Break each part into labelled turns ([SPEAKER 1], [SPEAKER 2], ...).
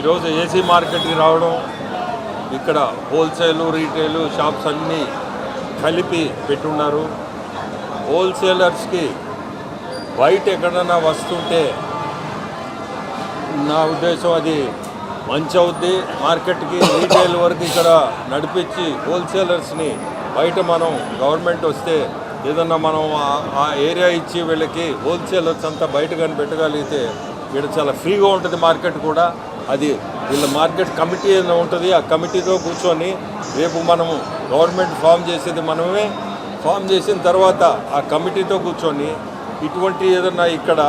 [SPEAKER 1] ఈరోజు ఏసీ మార్కెట్కి రావడం ఇక్కడ హోల్సేలు రీటైలు షాప్స్ అన్నీ కలిపి పెట్టున్నారు. హోల్సేలర్స్కి బయట ఎక్కడన్నా వస్తుంటే నా ఉద్దేశం అది మంచి అవుద్ది. మార్కెట్కి రీటైల్ వరకు ఇక్కడ నడిపించి హోల్సేలర్స్ని బయట మనం గవర్నమెంట్ వస్తే ఏదన్నా మనం ఆ- ఏరియా ఇచ్చి వీళ్ళకి హోల్సేలర్స్ అంతా బయట కానీ పెట్టగలిగితే ఇక్కడ చాలా ఫ్రీగా ఉంటుంది మార్కెట్ కూడా. అది వీళ్ళ మార్కెట్ కమిటీ ఏదో ఉంటుంది ఆ కమిటీతో కూర్చొని రేపు మనము గవర్నమెంట్ ఫామ్ చేసేది మనమే. ఫామ్ చేసిన తర్వాత ఆ కమిటీతో కూర్చొని ఇటువంటి ఏదన్నా ఇక్కడ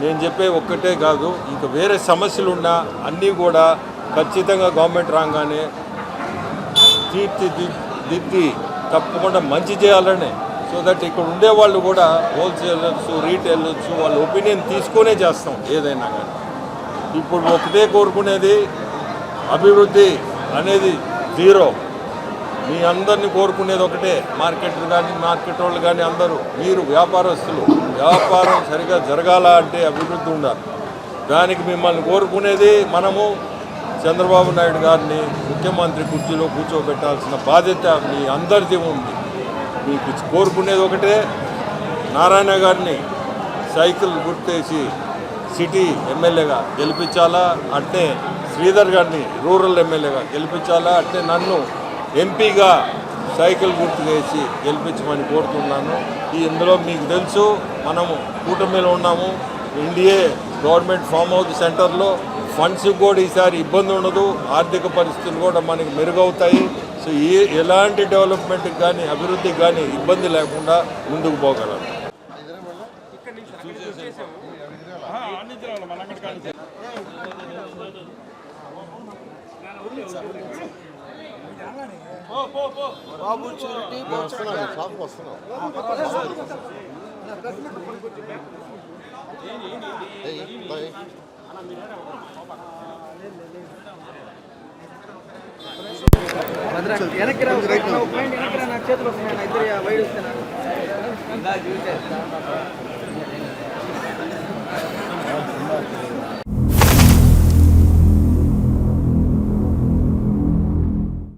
[SPEAKER 1] నేను చెప్పే ఒక్కటే కాదు ఇంకా వేరే సమస్యలు ఉన్నా అన్నీ కూడా ఖచ్చితంగా గవర్నమెంట్ రాగానే తీర్చిదిద్ది తప్పకుండా మంచి చేయాలని. సో దట్ ఇక్కడ ఉండే వాళ్ళు కూడా హోల్సేలర్స్ రీటైలర్స్ వాళ్ళ ఒపీనియన్ తీసుకునే చేస్తాం ఏదైనా కానీ. ఇప్పుడు ఒకటే కోరుకునేది అభివృద్ధి అనేది జీరో. మీ అందరిని కోరుకునేది ఒకటే. మార్కెట్లు కానీ మార్కెట్ వాళ్ళు కానీ అందరూ మీరు వ్యాపారస్తులు. వ్యాపారం సరిగా జరగాల అంటే అభివృద్ధి ఉండాలి. దానికి మిమ్మల్ని కోరుకునేది మనము చంద్రబాబు నాయుడు గారిని ముఖ్యమంత్రి కుర్చీలో కూర్చోబెట్టాల్సిన బాధ్యత మీ అందరిది ఉంది. మీకు కోరుకునేది ఒకటే. నారాయణ గారిని సైకిల్ గుర్తేసి సిటీ ఎమ్మెల్యేగా గెలిపించాలా అంటే శ్రీధర్ గారిని రూరల్ ఎమ్మెల్యేగా గెలిపించాలా అంటే నన్ను ఎంపీగా సైకిల్ గుర్తు చేసి గెలిపించమని కోరుతున్నాను. ఈ ఇందులో మీకు తెలుసు మనము కూటమిలో ఉన్నాము. ఇండియే గవర్నమెంట్ ఫామ్ హౌస్ సెంటర్లో ఫండ్స్ కూడా ఈసారి ఇబ్బంది ఉండదు. ఆర్థిక పరిస్థితులు కూడా మనకి మెరుగవుతాయి. సో ఏ ఎలాంటి డెవలప్మెంట్కి కానీ అభివృద్ధికి కానీ ఇబ్బంది లేకుండా ముందుకు పోగలం
[SPEAKER 2] బాబు షూరిటీ
[SPEAKER 3] వస్తున్నాను షాప్కి వస్తున్నాను.
[SPEAKER 2] వెనక్కి రా ఒక పాయింట్ వెనక్కి రా నా చేతులు వస్తున్నాయి నా ఇద్దరు వైడ్ వస్తున్నా よろしくお願いします。